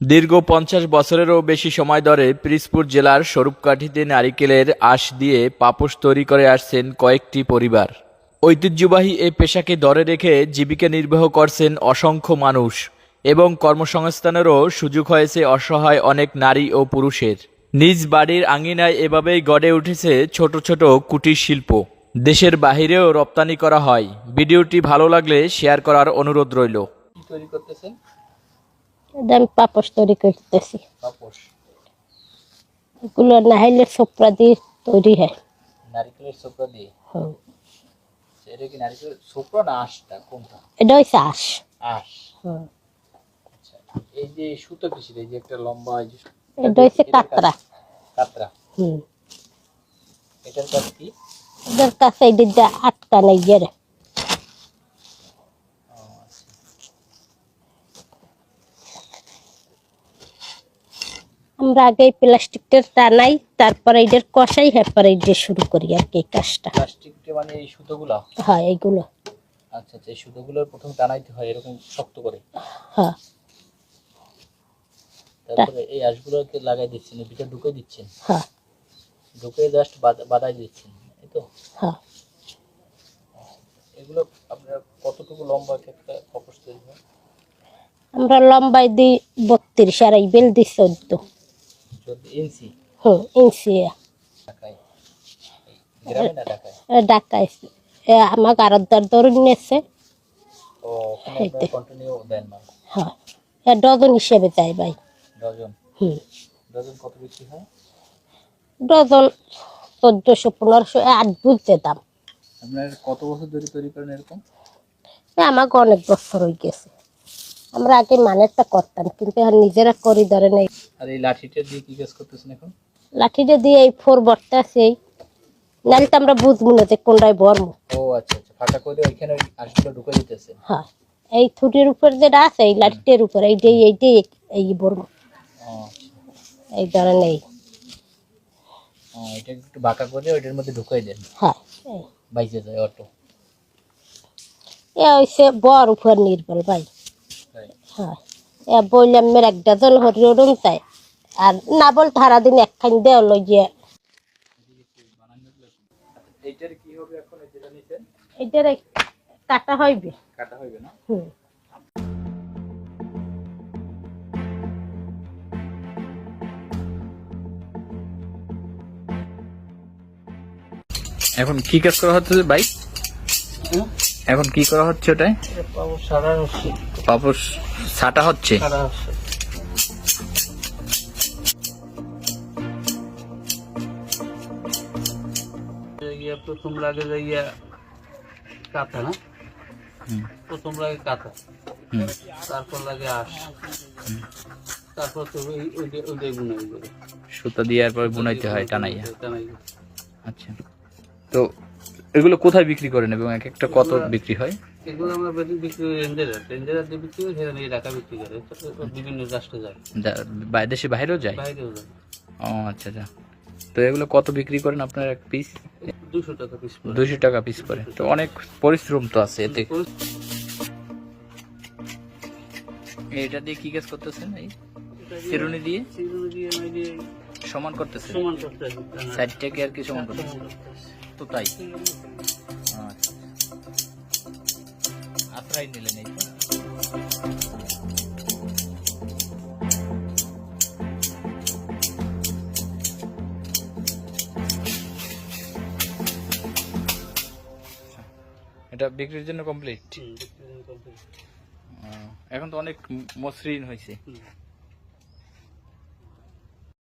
দীর্ঘ পঞ্চাশ বছরেরও বেশি সময় ধরে পিরিজপুর জেলার স্বরূপকাঠিতে নারিকেলের আঁশ দিয়ে পাপোশ তৈরি করে আসছেন কয়েকটি পরিবার। ঐতিহ্যবাহী এই পেশাকে ধরে রেখে জীবিকা নির্বাহ করছেন অসংখ্য মানুষ এবং কর্মসংস্থানেরও সুযোগ হয়েছে অসহায় অনেক নারী ও পুরুষের। নিজ বাড়ির আঙিনায় এভাবেই গড়ে উঠেছে ছোট ছোট কুটির শিল্প। দেশের বাহিরেও রপ্তানি করা হয়। ভিডিওটি ভালো লাগলে শেয়ার করার অনুরোধ রইল। তৈরি করতেছেন? এটা আমি পাপস তৈরি করতেছি। এগুলো নাহাইলে সোপরা দিয়ে তৈরি হয়। নারিকেলের সোপরা দিয়ে? হুম। এটা কি নারিকেল সোপরা না আঁশটা? কোনটা? এটা হচ্ছে আঁশ। আঁশ? হুম। আচ্ছা এই যে সুতো কিসের এই যে একটা লম্বা এটা হচ্ছে কাতরা। কাতরা? হুম। এটার কাজ কি? এদের কাছে এটা আটকা নেই গেরে। আমরা আগে এই প্লাস্টিকটা টানাই তারপরে এদের কষাই হ্যাপারে এটা শুরু করি আর কি কাজটা। প্লাস্টিকটা মানে এই সুতোগুলো? হ্যাঁ এইগুলো। আচ্ছা আচ্ছা এই সুতোগুলোর প্রথম টানাইতে হয় এরকম শক্ত করে? হ্যাঁ। তারপরে এই আঁশগুলোকে লাগাই দিচ্ছেন ভিতরে ঢুকে দিচ্ছেন? হ্যাঁ। ঢুকে জাস্ট বাদাই দিচ্ছেন এই তো? হ্যাঁ। এগুলো আপনার কতটুকু লম্বা একটা কপস তৈরি হয়? আমরা লম্বাই দিই বত্রিশ আর এই বেল দিই চোদ্দ। হুম আরও দর ধরে নিয়েছে। মাল হ্যাঁ। এ ডজন হিসেবে ভাই। ডজন? হুম। ডজন কত বিক্রি হয়? ডজন চোদ্দশো পনেরোশো এ আট বুঝতে দাম। আপনার কত বছর ধরে তৈরি করেন এরকম? এ আমাকে অনেক বছর হয়ে গেছে। আমরা আগে মানেরটা করতাম কিন্তু এখন নিজেরা করি ধরে নেই। আর এই লাঠিটা দিয়ে কি কাজ করতেছেন এখন? লাঠিটা দিয়ে এই ফোর বটটা আছে এই নাহলে তো আমরা বুঝব না যে কোনটাই বর্ম। ও আচ্ছা আচ্ছা ফাঁকা করে ওইখানে ওই আঁশগুলো ঢুকে দিতেছে। হ্যাঁ এই থুটির উপর যেটা আছে এই লাঠিটার উপর এইটাই এইটাই এই বর্ম। ও আচ্ছা। এই ধরনের এই ও, এটা একটু বাঁকা করে ওইটার মধ্যে ঢুকাই দেন। হ্যাঁ এই। বাইজে যায় অটো। এ হইছে বর উপর নির্ভর ভাই। তাই হ্যাঁ। এ বললাম মের এক ডজন হরি ওরম তাই আর না বল সারাদিন একখান দেওয়া লই গিয়ে। এইটার কি হবে এখন যেটা নিছেন এটার কাটা হইবে। কাটা হইবে না? হুম। এখন কি কাজ করা হচ্ছে ভাই? এখন কি করা হচ্ছে ওটাই সারা পাপস ছাটা হচ্ছে। প্রথম লাগে যাইয়া কাঁথা না? প্রথম লাগে কাঁথা তারপর লাগে আঁশ তারপর তো ওই করে। সুতা দিয়ে এরপর বুনাইতে হয় টানাইয়া। টানাই আচ্ছা। তো এগুলো কোথায় বিক্রি করেন এবং এক একটা কত বিক্রি হয়? এগুলো আমরা বিক্রি করি রেঞ্জার রেঞ্জার দিয়ে বিক্রি করি সেখানে বিক্রি করে। বিভিন্ন রাষ্ট্রে যায়। যা- দেশে বাইরেও যায়? বাইরেও যায়। ও আচ্ছা আচ্ছা। তো এগুলো কত বিক্রি করেন আপনার এক পিস দুশো টাকা পিস দুইশো টাকা পিস করে তো অনেক পরিশ্রম তো আছে এতে। এটা দিয়ে কি কাজ করতেছেন এই? চিরুনি দিয়ে? চিরুনি দিয়ে সমান করতেছেন? সমান করতে সাইডটাকে আর কি সমান করতেছেন? সমান করতে হবে। তো তাই আচ্ছা আশ্রয় নিলেন এই তো? এটা বিক্রির জন্য কমপ্লিট। এখন তো অনেক মসৃণ হয়েছে।